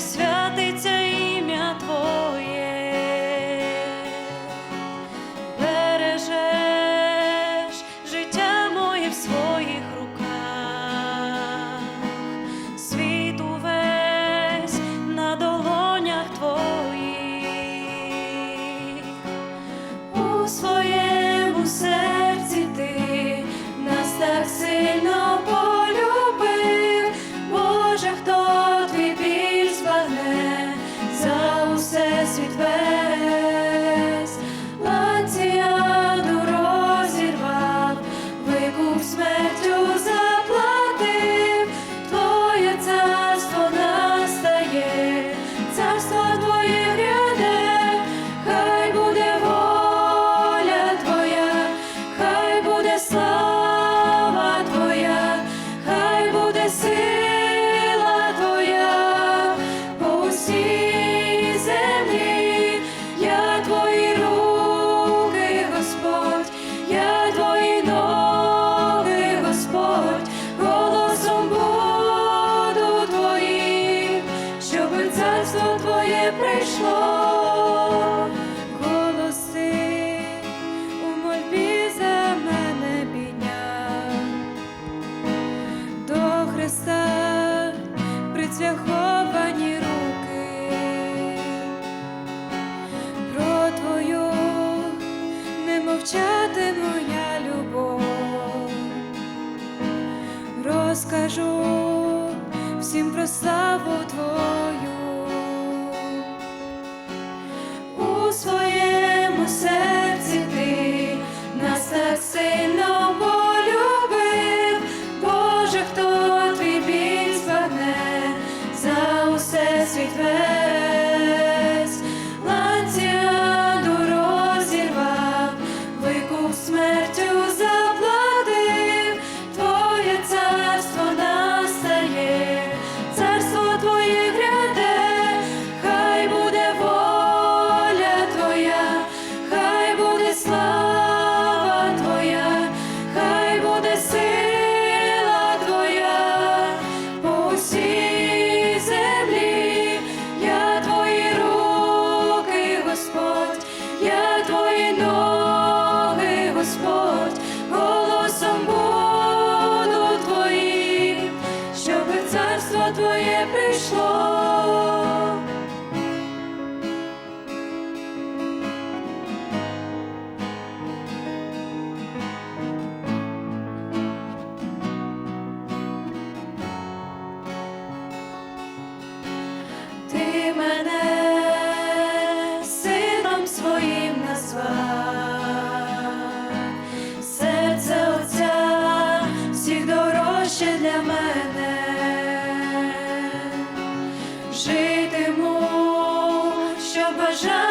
святиться ім'я Твоє, бережеш життя моє в своїх руках, світ увесь на долонях твоїх у своєму серці. smärta розкажу всім про славу Твою. Yeah. je